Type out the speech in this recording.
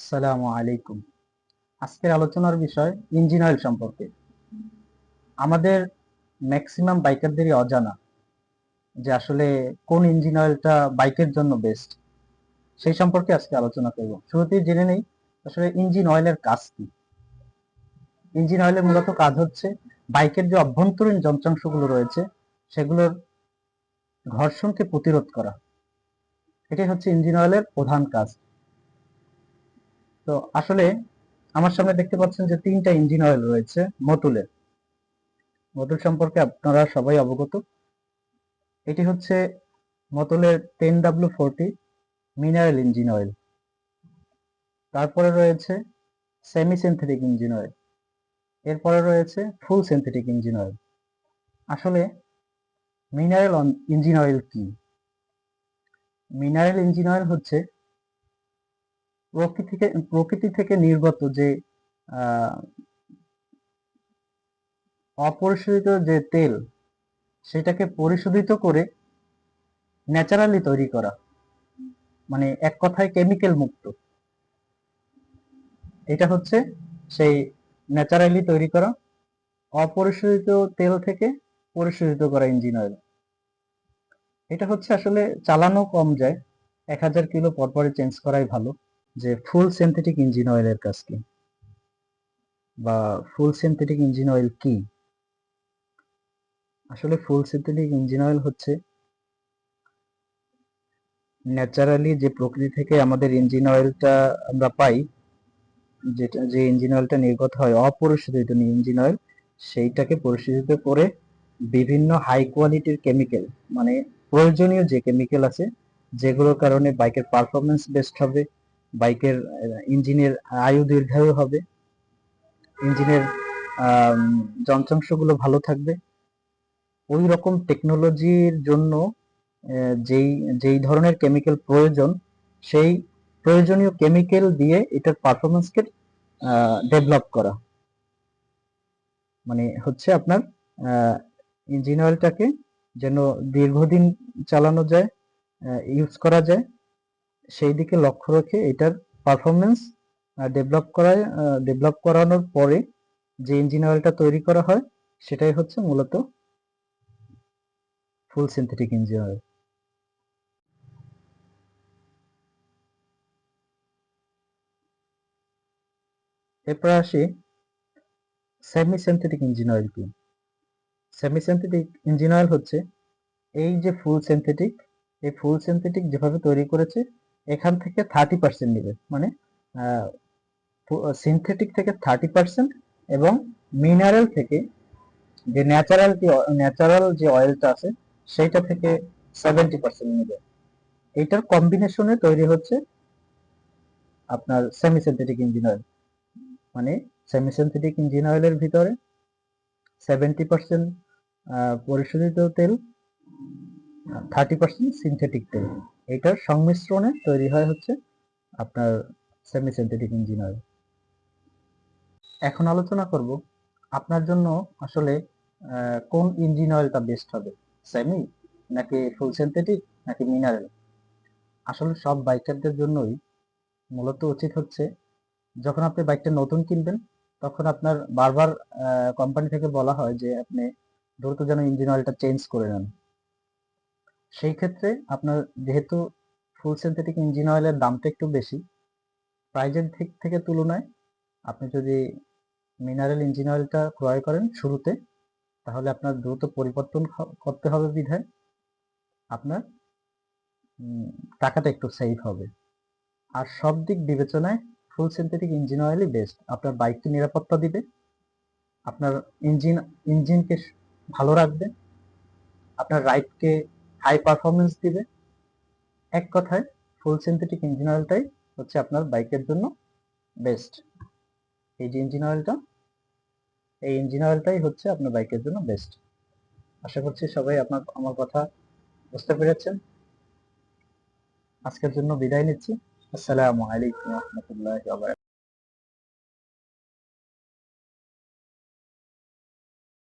আসসালামু আলাইকুম। আজকের আলোচনার বিষয় ইঞ্জিন অয়েল সম্পর্কে। আমাদের ম্যাক্সিমাম বাইকারদেরই অজানা যে আসলে কোন ইঞ্জিন অয়েলটা বাইকের জন্য বেস্ট সেই সম্পর্কে আজকে আলোচনা করব। শুরুতেই জেনে নেই আসলে ইঞ্জিন অয়েলের কাজ কি। ইঞ্জিন অয়েলের মূলত কাজ হচ্ছে বাইকের যে অভ্যন্তরীণ যন্ত্রাংশগুলো রয়েছে, সেগুলোর ঘর্ষণকে প্রতিরোধ করা। এটাই হচ্ছে ইঞ্জিন অয়েলের প্রধান কাজ। তো আসলে আমার সামনে দেখতে পাচ্ছেন যে তিনটা ইঞ্জিন অয়েল রয়েছে, মতুলের। মতুল সম্পর্কে আপনারা সবাই অবগত। এটি হচ্ছে মতুলের ten W forty mineral engine oil তারপরে রয়েছে সেমি সিনথেটিক ইঞ্জিন অয়েল এরপরে রয়েছে ফুল সিনথেটিক ইঞ্জিন অয়েল আসলে মিনারেল ইঞ্জিন অয়েল কি? মিনারেল ইঞ্জিন অয়েল হচ্ছে প্রকৃতি থেকে প্রকৃতি থেকে নির্গত যে অপরিশোধিত যে তেল, সেটাকে পরিশোধিত করে ন্যাচারালি তৈরি করা। মানে এক কথায় কেমিক্যাল মুক্ত। এটা হচ্ছে সেই ন্যাচারালি তৈরি করা, অপরিশোধিত তেল থেকে পরিশোধিত করা ইঞ্জিন অয়েল এটা হচ্ছে আসলে চালানো কম যায়, এক হাজার কিলো পরপরে চেঞ্জ করাই ভালো। যে ফুল সিনথেটিক ইঞ্জিন অয়েলের কাজ কি? বা ফুল সিনথেটিক ইঞ্জিন অয়েল কি? আসলে ফুল সিনথেটিক ইঞ্জিন অয়েল হচ্ছে ন্যাচারালি যে প্রকৃতি থেকে আমাদের ইঞ্জিন অয়েলটা আমরা পাই, যেটা, যে ইঞ্জিন অয়েলটা নির্গত হয় অপরিশোধিত ইঞ্জিন অয়েল সেইটাকে পরিশোধিত করে বিভিন্ন হাই কোয়ালিটির কেমিক্যাল মানে প্রয়োজনীয় যে কেমিক্যাল আছে, যেগুলোর কারণে বাইকের পারফরমেন্স বেস্ট হবে বাইকের ইঞ্জিনের আয়ু দীর্ঘায়ু হবে। ইঞ্জিনের যন্ত্রাংশগুলো ভালো থাকবে। ওই রকম টেকনোলজির জন্য যেই যেই ধরনের কেমিক্যাল প্রয়োজন, সেই প্রয়োজনীয় কেমিক্যাল দিয়ে এটার পারফরমেন্সকে ডেভেলপ করা। মানে হচ্ছে আপনার ইঞ্জিন অয়েলটাকে যেন দীর্ঘদিন চালানো যায় ইউজ করা যায় সেই দিকে লক্ষ্য রেখে এটার পারফরমেন্স ডেভেলপ করায় ডেভেলপ করানোর পরে যে ইঞ্জিন অয়েলটা তৈরি করা হয়, সেটাই হচ্ছে মূলত ফুল সিনথেটিক ইঞ্জিন অয়েল এরপর আসি সেমি সিনথেটিক ইঞ্জিন অয়েল কি। সেমি সিনথেটিক ইঞ্জিন অয়েল হচ্ছে এই যে ফুল সিনথেটিক এই ফুল সিনথেটিক যেভাবে তৈরি করেছে এখান থেকে থার্টি পার্সেন্ট নেবে। মানে সিনথেটিক থেকে থার্টি পার্সেন্ট এবং মিনারেল থেকে যে ন্যাচারাল ন্যাচারাল যে অয়েলটা আছে, সেইটা থেকে সেভেন্টি পার্সেন্ট নেবে। এইটার কম্বিনেশনে তৈরি হচ্ছে আপনার সেমি সিনথেটিক ইঞ্জিন অয়েল মানে সেমি সিনথেটিক ইঞ্জিন অয়েলের ভিতরে সেভেন্টি পার্সেন্ট পরিশোধিত তেল থার্টি পার্সেন্ট সিনথেটিক তেল। এটার সংমিশ্রণে তৈরি হয় হচ্ছে আপনার সেমি সিনথেটিক ইঞ্জিন অয়েল এখন আলোচনা করব আপনার জন্য আসলে কোন ইঞ্জিন অয়েলটা বেস্ট হবে? সেমি নাকি ফুল সিনথেটিক নাকি মিনারেল আসলে সব বাইকারদের জন্যই মূলত উচিত হচ্ছে, যখন আপনি বাইকটা নতুন কিনবেন, তখন আপনার বারবার কোম্পানি থেকে বলা হয় যে আপনি দ্রুত যেন ইঞ্জিন অয়েলটা চেঞ্জ করে নেন। সেই ক্ষেত্রে আপনার যেহেতু ফুল সিনথেটিক ইঞ্জিন অয়েলের দামটা একটু বেশি প্রাইজের দিক থেকে তুলনায় আপনি যদি মিনারেল ইঞ্জিন অয়েলটা ক্রয় করেন শুরুতে, তাহলে আপনার দ্রুত পরিবর্তন করতে হবে বিধায় আপনার টাকাটা একটু সেভ হবে। আর সব দিক বিবেচনায় ফুল সিনথেটিক ইঞ্জিন অয়েলই বেস্ট আপনার বাইককে নিরাপত্তা দিবে, আপনার ইঞ্জিন ইঞ্জিনকে ভালো রাখবে, আপনার রাইডকে হাই পারফরমেন্স দিবে। এক কথায় ফুল সিনথেটিক ইঞ্জিন অয়েলটাই হচ্ছে আপনার বাইকের জন্য বেস্ট এই যে ইঞ্জিন অয়েলটা এই ইঞ্জিন অয়েলটাই হচ্ছে আপনার বাইকের জন্য বেস্ট আশা করছি সবাই আপনার, আমার কথা বুঝতে পেরেছেন। আজকের জন্য বিদায় নিচ্ছি। আসসালামু আলাইকুম রহমতুল্লাহ